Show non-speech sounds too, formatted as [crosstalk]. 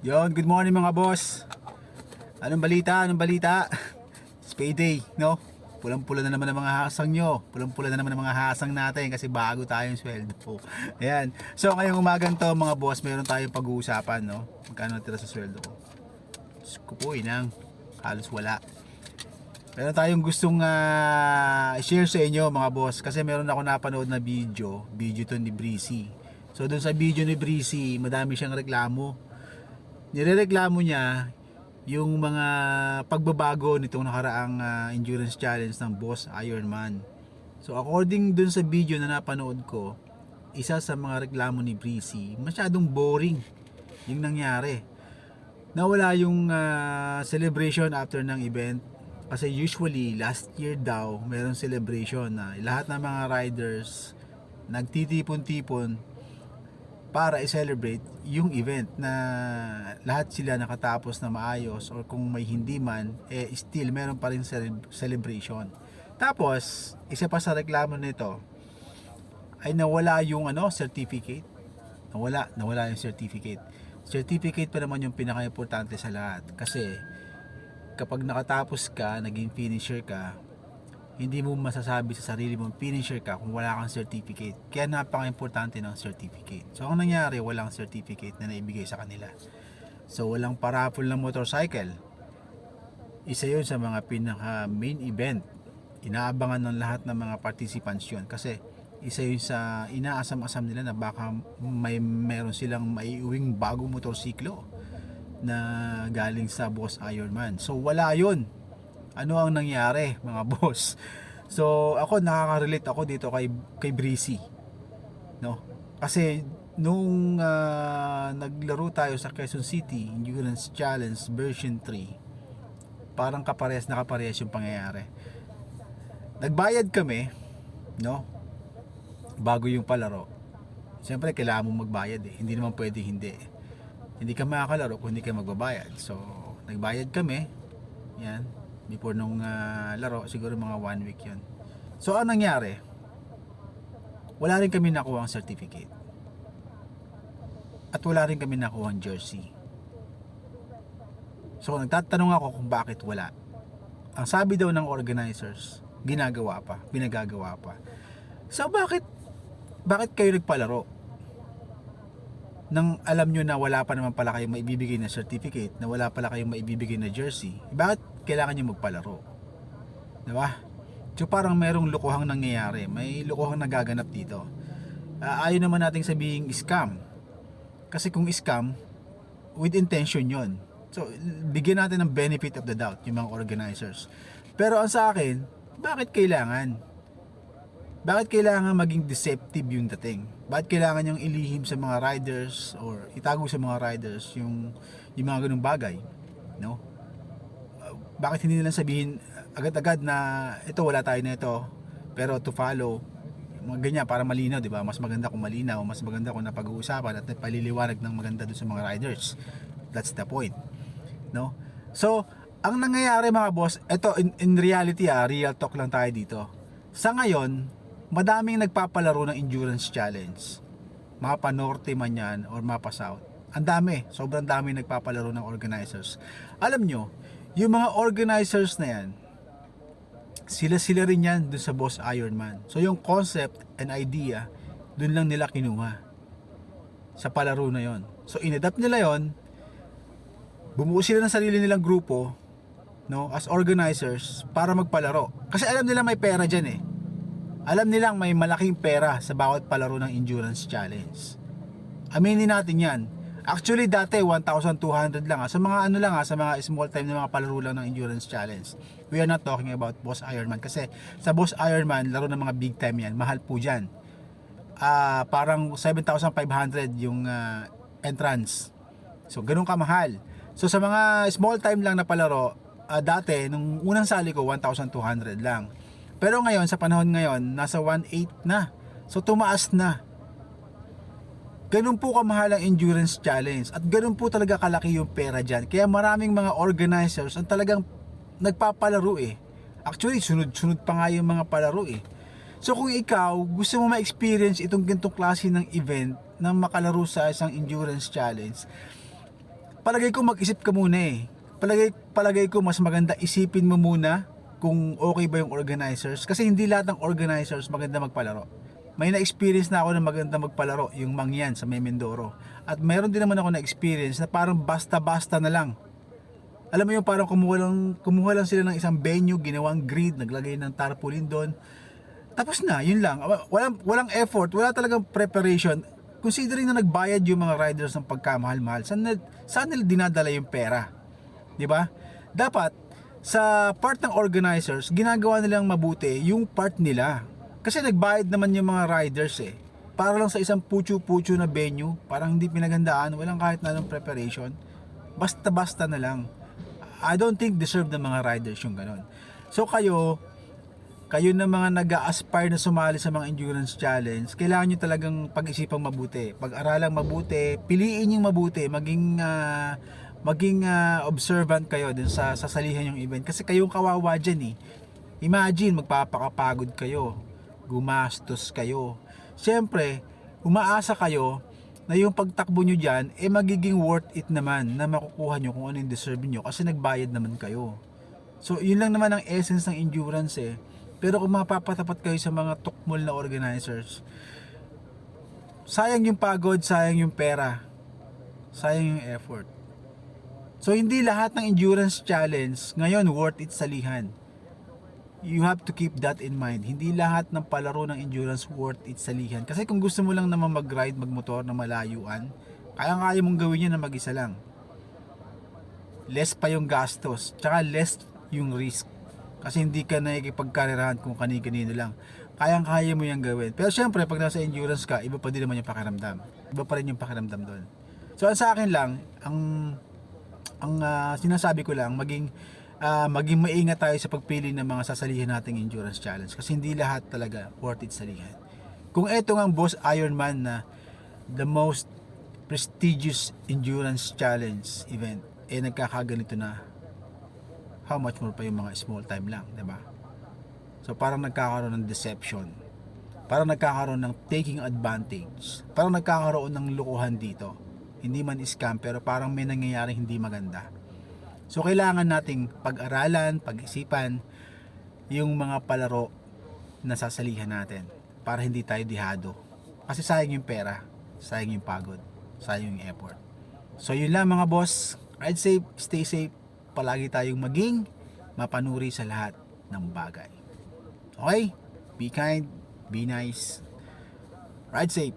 Yon, good morning mga boss. Anong balita? Anong balita? [laughs] It's payday, no? Pulang-pula na naman ang mga hasang nyo. Pulang-pula na naman ang mga hasang natin kasi bago tayong sweldo. [laughs] Ayan. So ngayong umagang to mga boss, meron tayong pag-uusapan, no? Magkano natira sa sweldo ko? Po, inang. Halos wala. Meron tayong gustong ah, i-share sa inyo mga boss kasi meron ako napanood na video, video to ni Breezy. So doon sa video ni Breezy, madami siyang reklamo. Nirereklamo niya yung mga pagbabago nitong nakaraang ah, endurance challenge ng Boss Ironman. So according dun sa video na napanood ko, isa sa mga reklamo ni Breezy, masyadong boring yung nangyari. Nawala yung ah, celebration after ng event kasi usually last year daw meron celebration na lahat ng mga riders nagtitipon-tipon para i-celebrate yung event na lahat sila nakatapos na maayos or kung may hindi man eh still meron pa rin cele- celebration. Tapos isa pa sa reklamo nito ay nawala yung ano certificate. Nawala nawala yung certificate. Certificate pa naman yung pinaka-importante sa lahat kasi kapag nakatapos ka naging finisher ka hindi mo masasabi sa sarili mo finisher ka kung wala kang certificate. Kaya napaka-importante ng certificate. So, ang nangyari, walang certificate na naibigay sa kanila. So, walang parapol ng motorcycle. Isa yun sa mga pinaka main event. Inaabangan ng lahat ng mga participants yun. Kasi, isa yun sa inaasam-asam nila na baka may meron silang maiuwing bagong motorsiklo na galing sa Boss Ironman. So, wala yun ano ang nangyari mga [laughs] boss? So ako nakaka-relate ako dito kay kay Breezy no? Kasi nung ah, naglaro tayo sa Quezon City Endurance Challenge version 3 parang kaparehas na kaparehas yung pangyayari. Nagbayad kami no? Bago yung palaro. Siyempre kailangan mong magbayad eh. Hindi naman pwede hindi. Hindi ka makakalaro kung hindi ka magbabayad. So nagbayad kami. Yan before nung ah, laro siguro mga one week yon so ang nangyari wala rin kami nakuha ang certificate. At wala rin kami nakuha ang jersey. So nagtatanong ako kung bakit wala. Ang sabi daw ng organizers ginagawa pa binagagawa pa. So bakit bakit kayo nagpalaro nang alam nyo na wala pa naman pala kayong maibibigay na certificate, na wala pala kayong maibibigay na jersey, bakit kailangan nyo magpalaro? Di ba? So parang merong lukuhang nangyayari, may lukuhang nagaganap dito. Uh, ayaw naman nating sabihin scam. Kasi kung scam, with intention yon. So, bigyan natin ng benefit of the doubt yung mga organizers. Pero ang sa akin, bakit kailangan? Bakit kailangan maging deceptive yung dating? Bakit kailangan yung ilihim sa mga riders or itago sa mga riders yung yung mga ganung bagay, no? Uh, bakit hindi nila sabihin agad-agad na ito wala tayo na ito pero to follow mga ganyan para malinaw, 'di ba? Mas maganda kung malinaw, mas maganda kung napag-uusapan at paliliwanag ng maganda doon sa mga riders. That's the point. No? So, ang nangyayari mga boss, ito in, in reality ah, real talk lang tayo dito. Sa ngayon, madaming nagpapalaro ng endurance challenge. Mapa Norte man yan or Mapa South. Ang dami, sobrang dami nagpapalaro ng organizers. Alam nyo, yung mga organizers na yan, sila-sila rin yan dun sa Boss Ironman. So yung concept and idea, dun lang nila kinuha sa palaro na yon. So inadapt nila yon, bumuo sila ng sarili nilang grupo, no, as organizers para magpalaro. Kasi alam nila may pera diyan eh alam nilang may malaking pera sa bawat palaro ng endurance challenge. Aminin natin yan. Actually dati 1,200 lang ha. Sa mga ano lang ha, sa mga small time na mga palaro lang ng endurance challenge. We are not talking about Boss Ironman kasi sa Boss Ironman, laro ng mga big time yan, mahal po dyan. Ah, parang 7,500 yung ah, entrance. So ganun kamahal. So sa mga small time lang na palaro, ah, dati nung unang sali ko 1,200 lang. Pero ngayon, sa panahon ngayon, nasa 1.8 na. So, tumaas na. Ganun po kamahal ang endurance challenge. At ganun po talaga kalaki yung pera dyan. Kaya maraming mga organizers ang talagang nagpapalaro eh. Actually, sunod-sunod pa nga yung mga palaro eh. So, kung ikaw, gusto mo ma-experience itong gantong klase ng event na makalaro sa isang endurance challenge, palagay ko mag-isip ka muna eh. Palagay, palagay ko mas maganda isipin mo muna kung okay ba yung organizers. Kasi hindi lahat ng organizers maganda magpalaro. May na-experience na ako na maganda magpalaro, yung Mangyan sa May Mindoro. At mayroon din naman ako na-experience na parang basta-basta na lang. Alam mo yung parang kumuha lang, kumuha lang sila ng isang venue, ginawang grid, naglagay ng tarpaulin doon. Tapos na, yun lang. Walang, walang effort, wala talagang preparation. Considering na nagbayad yung mga riders ng pagkamahal-mahal, saan, na, saan nila dinadala yung pera? 'Di ba? Dapat sa part ng organizers, ginagawa nilang mabuti yung part nila. Kasi nagbayad naman yung mga riders eh. Para lang sa isang pucho-pucho na venue, parang hindi pinagandaan, walang kahit na anong preparation. Basta-basta na lang. I don't think deserve ng mga riders yung ganon. So kayo, kayo na mga nag aspire na sumali sa mga endurance challenge, kailangan nyo talagang pag-isipang mabuti. Pag-aralang mabuti, piliin yung mabuti, maging ah, maging ah, observant kayo dun sa sasalihan yung event. Kasi kayong kawawa dyan eh. Imagine, magpapakapagod kayo, gumastos kayo. Siyempre, umaasa kayo na yung pagtakbo nyo dyan, eh magiging worth it naman na makukuha nyo kung ano yung deserve nyo kasi nagbayad naman kayo. So, yun lang naman ang essence ng endurance eh. Pero kung mapapatapat kayo sa mga tukmol na organizers, sayang yung pagod, sayang yung pera, sayang yung effort. So, hindi lahat ng endurance challenge ngayon worth it salihan. You have to keep that in mind. Hindi lahat ng palaro ng endurance worth it salihan. Kasi kung gusto mo lang naman mag-ride, magmotor na malayuan, kaya-kaya mong gawin yan na mag-isa lang. Less pa yung gastos, tsaka less yung risk. Kasi hindi ka nakikipagkarirahan kung kani-kanino lang. Kayang-kaya mo yung gawin. Pero syempre, pag nasa endurance ka, iba pa din naman yung pakiramdam. Iba pa rin yung pakiramdam doon. So, sa akin lang, ang ang ah, sinasabi ko lang, maging ah, maging maingat tayo sa pagpili ng mga sasalihan nating endurance challenge kasi hindi lahat talaga worth it salihan. Kung eto ang Boss Ironman na the most prestigious endurance challenge event, eh nagkakaganito na how much more pa yung mga small time lang, 'di ba? So parang nagkakaroon ng deception. Parang nagkakaroon ng taking advantage. Parang nagkakaroon ng lukuhan dito. Hindi man scam pero parang may nangyayaring hindi maganda. So kailangan nating pag-aralan, pag-isipan yung mga palaro na sasalihan natin para hindi tayo dihado. Kasi sayang yung pera, sayang yung pagod, sayang yung effort. So yun lang mga boss, ride safe, stay safe, palagi tayong maging mapanuri sa lahat ng bagay. Okay? Be kind, be nice, ride safe.